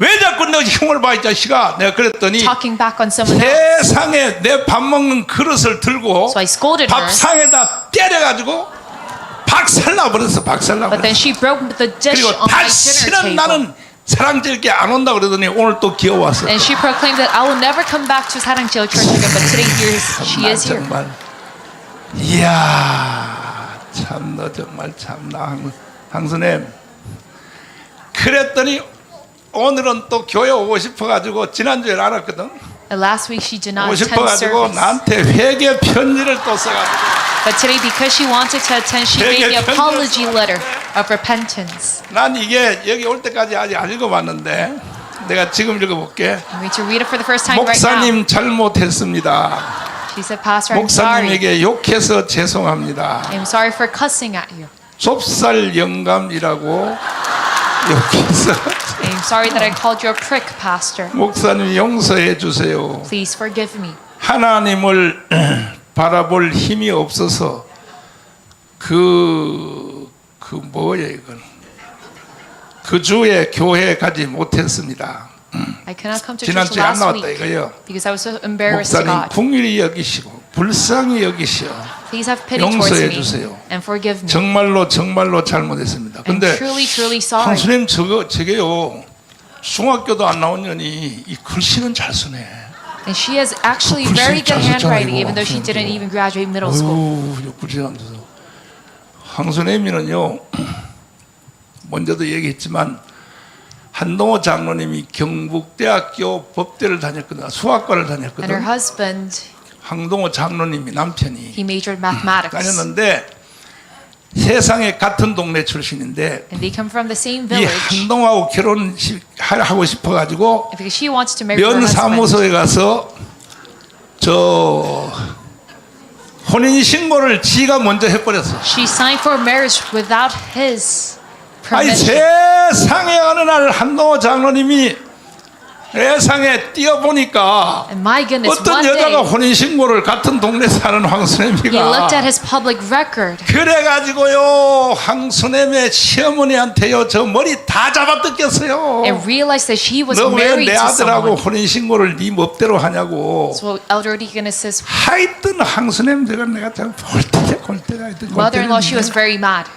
왜 자꾸 너 흉을 봐 이 자식아 내가 그랬더니 talking back on someone else. 세상에 내 밥 먹는 그릇을 들고 So I scolded her. 밥상에다 때려가지고 박살나 버렸어 박살나 But then 버렸어 she broke the dish 그리고 on my dinner 다시는 table. 나는 사랑질게 안 온다 그러더니 오늘 또 기어왔어 And she proclaimed that I will never come back to Sarangchil Church again. But today here is, she 나 is here. 정말 이야 참 너 정말 참나 황수님 그랬더니 오늘은 또 교회 오고 싶어가지고 지난주에 알았거든 last week she did not 오고 attend 싶어가지고 service. 나한테 회개 편지를 또 써가지고 But today, because she wanted to attend, she the 편지를 apology 써. letter of repentance. 난 이게 여기 올 때까지 아직 안 읽어봤는데 내가 지금 읽어볼게 I'm going to read it for the first time right now. 목사님 잘못했습니다 She said, Pastor, I'm sorry. 목사님에게 욕해서 죄송합니다 I'm sorry for cussing at you. 좁쌀 영감이라고 욕해서 I'm sorry that I called you a prick, Pastor. 목사님 용서해 주세요 Please forgive me. 하나님을 바라볼 힘이 없어서 그, 그 뭐예요 이건 그 주에 교회 가지 못했습니다 I cannot come to church 지난주에 안 last 나왔다 week 이거요 because I was so embarrassed to 목사님 God. 궁일이 여기시고 불쌍히 여기시오 Please have pity towards 용서해 me 주세요. and forgive me. 정말로 정말로 잘못했습니다 I'm 근데 truly, truly sorry. 황수님 저거 저게요 중학교도 안 나온 년이 이 글씨는 잘 쓰네 And she has actually very good handwriting, even though she didn't even graduate middle school. 어휴, 글씨 안 써서 황수님이는요 먼저도 얘기했지만 한동호 장로님이 경북대학교 법대를 다녔거든 수학과를 And her 다녔거든 husband, 황동호 장로님이 남편이 he majored mathematics. 다녔는데 세상에 같은 동네 출신인데 이. 한동하고 결혼하고 싶어 가지고 marry her 면 사무소에 가서 저 혼인 신고를 지가 먼저 해버렸어. she signed for marriage without his 아니 permission. 세상에 어느 날 한동호 장로님이 세상에 뛰어보니까 어떤 여자가 day 혼인 신고를 같은 동네 사는 record 그래가지고요 황수님의 시어머니한테요 저 머리 다 잡아 뜯겼어요. and realized that she was 너왜 married 내 to 아들하고 someone. 혼인 신고를 네 멋대로 하냐고. So 하여튼 제가 내가 참 골때가 골때가 하여튼 mad.